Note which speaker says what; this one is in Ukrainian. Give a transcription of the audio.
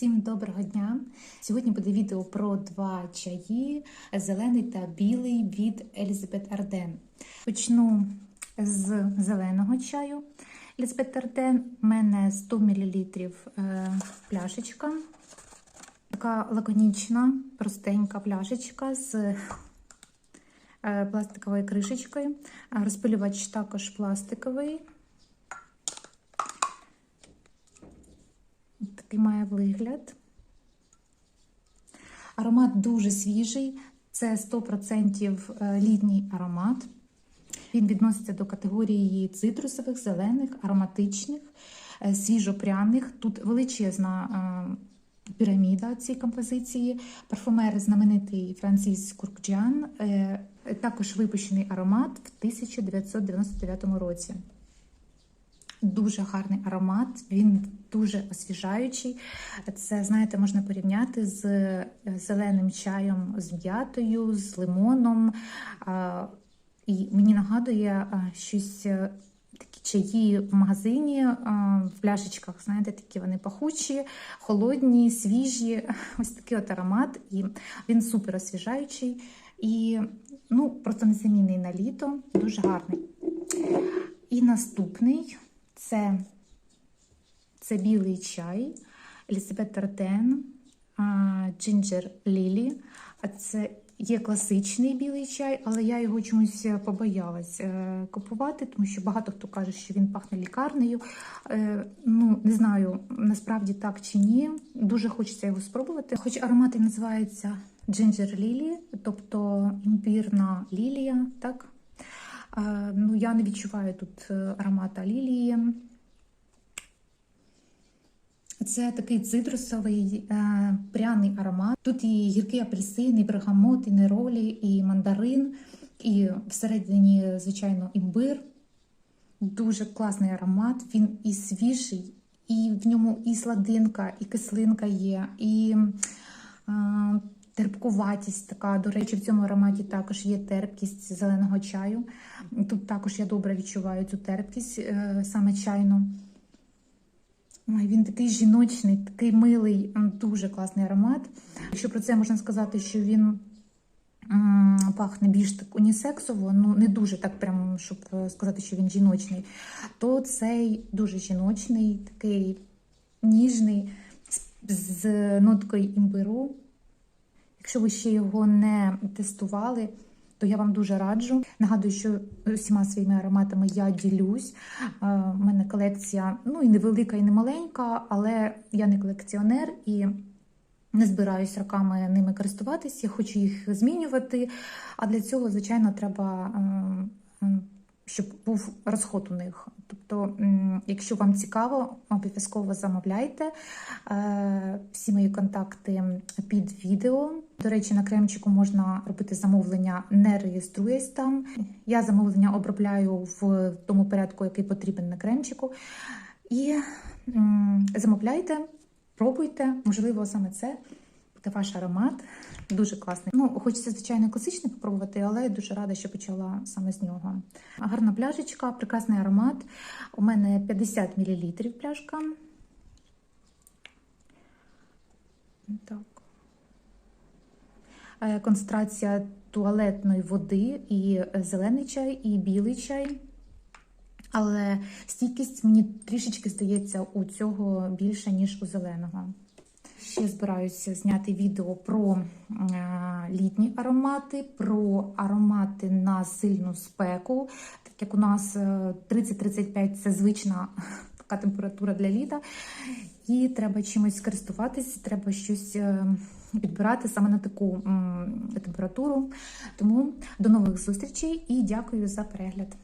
Speaker 1: Всім доброго дня! Сьогодні буде відео про два чаї: зелений та білий від Елізабет Арден. Почну з зеленого чаю. Елізабет Арден у мене 100 мл е, пляшечка. Така лаконічна, простенька пляшечка з е, пластиковою кришечкою. Розпилювач також пластиковий. Такий має вигляд. Аромат дуже свіжий, це 100% літній аромат. Він відноситься до категорії цитрусових, зелених, ароматичних, е, свіжопряних. Тут величезна е, піраміда цієї композиції. Парфумер знаменитий Франсіс Куркджан. Е, Також випущений аромат в 1999 році. Дуже гарний аромат, він дуже освіжаючий. Це, знаєте, можна порівняти з зеленим чаем з м'ятою, з лимоном. І мені нагадує щось такі чаї в магазині, в пляшечках, знаєте, такі вони пахучі, холодні, свіжі. Ось такий от аромат, і він супер освіжаючий і ну, просто незамінний на літо, дуже гарний. І наступний. Це це білий чай, Елізабет Тартен, Джинджер Лілі. А це є класичний білий чай, але я його чомусь побоялась е, купувати, тому що багато хто каже, що він пахне лікарнею. Е, ну, не знаю, насправді так чи ні. Дуже хочеться його спробувати. Хоч аромат і називається Джинджер Лілі, тобто імбірна лілія, так? Ну, Я не відчуваю тут аромата лілії. Це такий цитрусовий е, пряний аромат. Тут і гіркий апельсин, і бергамот, і неролі, і мандарин, і всередині, звичайно, імбир. Дуже класний аромат. Він і свіжий, і в ньому і сладинка, і кислинка є, і е, терпкуватість така. До речі, в цьому ароматі також є терпкість зеленого чаю. Тут також я добре відчуваю цю терпкість, е, саме чайну. Ой, Він такий жіночний, такий милий, дуже класний аромат. Якщо про це можна сказати, що він пахне більш так унісексово, ну не дуже так, прямо, щоб сказати, що він жіночний, то цей дуже жіночний, такий ніжний, з ноткою імбиру. Якщо ви ще його не тестували, то я вам дуже раджу. Нагадую, що всіма своїми ароматами я ділюсь. У мене колекція ну і невелика, і не маленька, але я не колекціонер і не збираюсь роками ними користуватися, я хочу їх змінювати. А для цього, звичайно, треба. Щоб був розход у них. Тобто, якщо вам цікаво, обов'язково замовляйте всі мої контакти під відео. До речі, на кремчику можна робити замовлення, не реєструясь там. Я замовлення обробляю в тому порядку, який потрібен на кремчику. І замовляйте, пробуйте, можливо, саме це буде ваш аромат. Дуже класний. Ну, хочеться, звичайно, класичний попробувати, але я дуже рада, що почала саме з нього. Гарна пляшечка, прекрасний аромат. У мене 50 мл пляшка. Так. Концентрація туалетної води, і зелений чай, і білий чай. Але стійкість мені трішечки здається у цього більше, ніж у зеленого. Ще збираюся зняти відео про літні аромати, про аромати на сильну спеку. Так як у нас 30-35 це звична така температура для літа. І треба чимось користуватися, треба щось підбирати саме на таку температуру. Тому до нових зустрічей і дякую за перегляд.